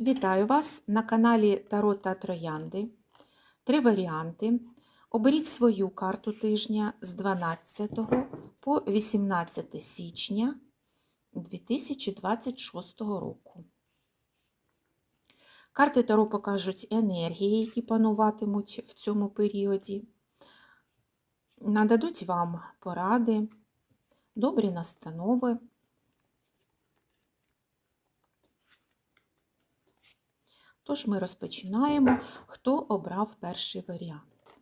Вітаю вас на каналі Таро та Троянди. Три варіанти. Оберіть свою карту тижня з 12 по 18 січня 2026 року. Карти Таро покажуть енергії, які пануватимуть в цьому періоді. Нададуть вам поради, добрі настанови. Тож ми розпочинаємо, хто обрав перший варіант.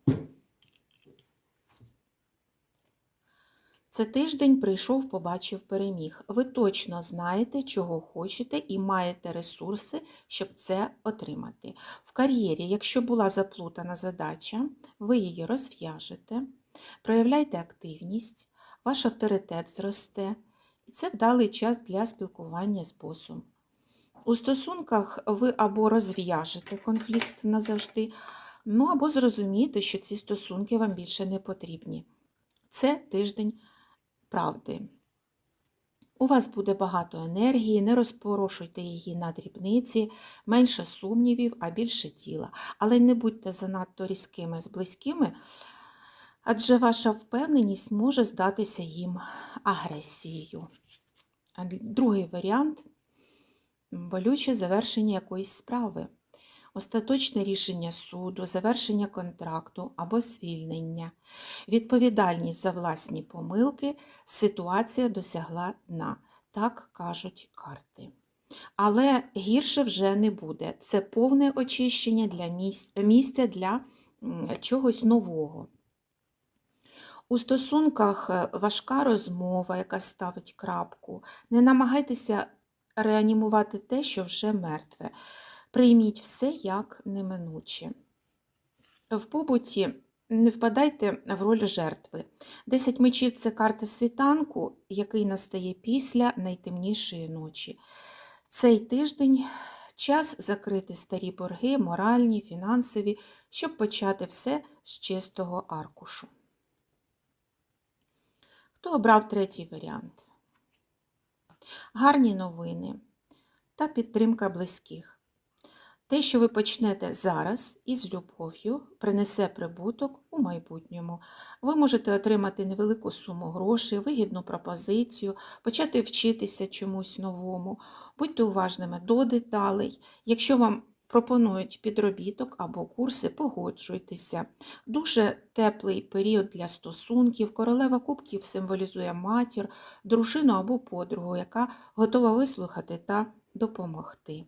Це тиждень прийшов, побачив, переміг. Ви точно знаєте, чого хочете, і маєте ресурси, щоб це отримати. В кар'єрі, якщо була заплутана задача, ви її розв'яжете, проявляйте активність, ваш авторитет зросте, і це вдалий час для спілкування з босом. У стосунках ви або розв'яжете конфлікт назавжди, ну або зрозумієте, що ці стосунки вам більше не потрібні. Це тиждень правди. У вас буде багато енергії, не розпорошуйте її на дрібниці, менше сумнівів, а більше тіла. Але не будьте занадто різкими з близькими, адже ваша впевненість може здатися їм агресією. Другий варіант болюче завершення якоїсь справи, остаточне рішення суду, завершення контракту або звільнення, відповідальність за власні помилки, ситуація досягла дна, так кажуть карти. Але гірше вже не буде. Це повне очищення для місця для чогось нового. У стосунках е, важка розмова, яка ставить крапку. Не намагайтеся реанімувати те, що вже мертве. Прийміть все як неминуче. В побуті не впадайте в роль жертви. Десять мечів це карта світанку, який настає після найтемнішої ночі. Цей тиждень час закрити старі борги, моральні, фінансові, щоб почати все з чистого аркушу. Хто обрав третій варіант? Гарні новини та підтримка близьких. Те, що ви почнете зараз із любов'ю, принесе прибуток у майбутньому. Ви можете отримати невелику суму грошей, вигідну пропозицію, почати вчитися чомусь новому. Будьте уважними до деталей. Якщо вам пропонують підробіток або курси, погоджуйтеся. Дуже теплий період для стосунків. Королева кубків символізує матір, дружину або подругу, яка готова вислухати та допомогти.